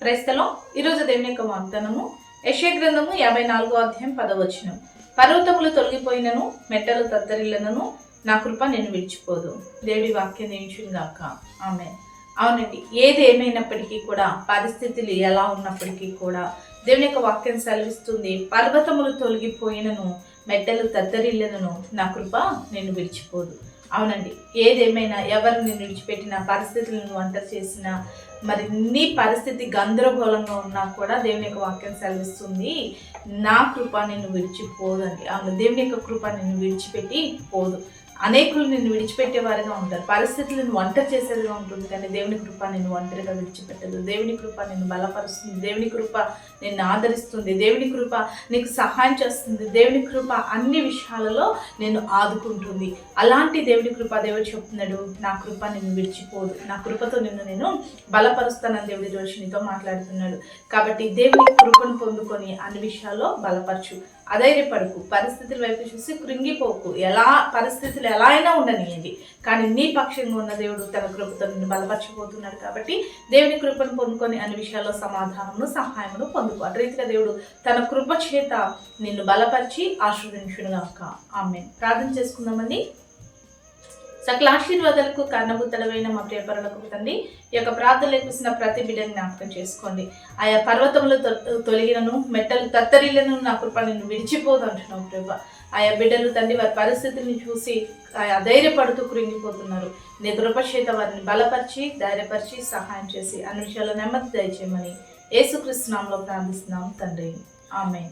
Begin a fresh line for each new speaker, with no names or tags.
క్రైస్తలో ఈరోజు దేవుని యొక్క వాగ్దానము యశ్య గ్రంథము యాభై నాలుగో అధ్యాయం పదవచనం పర్వతములు తొలగిపోయినను మెట్టలు తత్తరిల్లనను నా కృప నేను విడిచిపోదు. దేవుడి వాక్యం గాక ఆమె అవునండి ఏది ఏమైనప్పటికీ కూడా పరిస్థితులు ఎలా ఉన్నప్పటికీ కూడా దేవుని యొక్క వాక్యం సెలవిస్తుంది పర్వతములు తొలగిపోయినను మెట్టలు తత్తరిల్లనను నా కృప నేను విడిచిపోదు. అవునండి ఏదేమైనా ఎవరు నేను విడిచిపెట్టిన పరిస్థితులను వంట చేసినా మరి నీ పరిస్థితి గందరగోళంగా ఉన్నా కూడా దేవుని యొక్క వాక్యం సెలవిస్తుంది నా కృప నిన్ను విడిచిపోదండి. అవును దేవుని యొక్క కృప నిన్ను విడిచిపెట్టి పోదు. అనేకులు నిన్ను విడిచిపెట్టేవారుగా ఉంటారు. పరిస్థితులు నిన్ను వంట చేసేదిగా ఉంటుంది కానీ దేవుని కృప నిన్ను ఒంటరిగా విడిచిపెట్టదు. దేవుని కృప నిన్ను బలపరుస్తుంది. దేవుని కృప నిన్ను ఆదరిస్తుంది. దేవుని కృప నీకు సహాయం చేస్తుంది. దేవుని కృప అన్ని విషయాలలో నేను ఆదుకుంటుంది. అలాంటి దేవుని కృప దేవుడు చెప్తున్నాడు నా కృప నిన్ను విడిచిపోదు. నా కృపతో నిన్ను నేను బలపరుస్తానని దేవుడి రోజు నీతో మాట్లాడుతున్నాడు. కాబట్టి దేవుని కృపను పొందుకొని అన్ని విషయాల్లో బలపరచు. అధైర్యపడుకు. పరిస్థితుల వైపు చూసి కృంగిపోకు. ఎలా పరిస్థితులు ఎలా అయినా ఉండనియండి. కానీ నీ పక్షంగా ఉన్న దేవుడు తన కృపతో నిన్ను బలపరచబోతున్నాడు కాబట్టి దేవుని కృపను పొందుకొని అన్ని విషయాల్లో సమాధానమును సహాయమును పొందుకో. అటు రీతిగా దేవుడు తన కృప చేత నిన్ను బలపరిచి ఆశీర్వదించునుగాక. ఆమె ప్రార్థన చేసుకుందామండి. సకల ఆశీర్వాదాలకు కారణభూతలమైన మా ప్రియపరులకు తండ్రి ఈ యొక్క ప్రార్థనలు ఎక్కిసిన ప్రతి బిడ్డని జ్ఞాపకం చేసుకోండి. ఆయా పర్వతములు తొలగినను మెట్టలు తత్తరిలను నా కృప నేను విడిచిపోదు అంటున్నావు ప్రభా. ఆయా బిడ్డలు తండ్రి వారి పరిస్థితిని చూసి ఆయా ధైర్యపడుతూ కృంగిపోతున్నారు. నీ కృపచేత వారిని బలపరిచి ధైర్యపరిచి సహాయం చేసి అన్ని విషయాల్లో నెమ్మది దయచేయమని ఏసుక్రీస్తునాంలో ప్రార్థిస్తున్నాం తండ్రి. ఆమె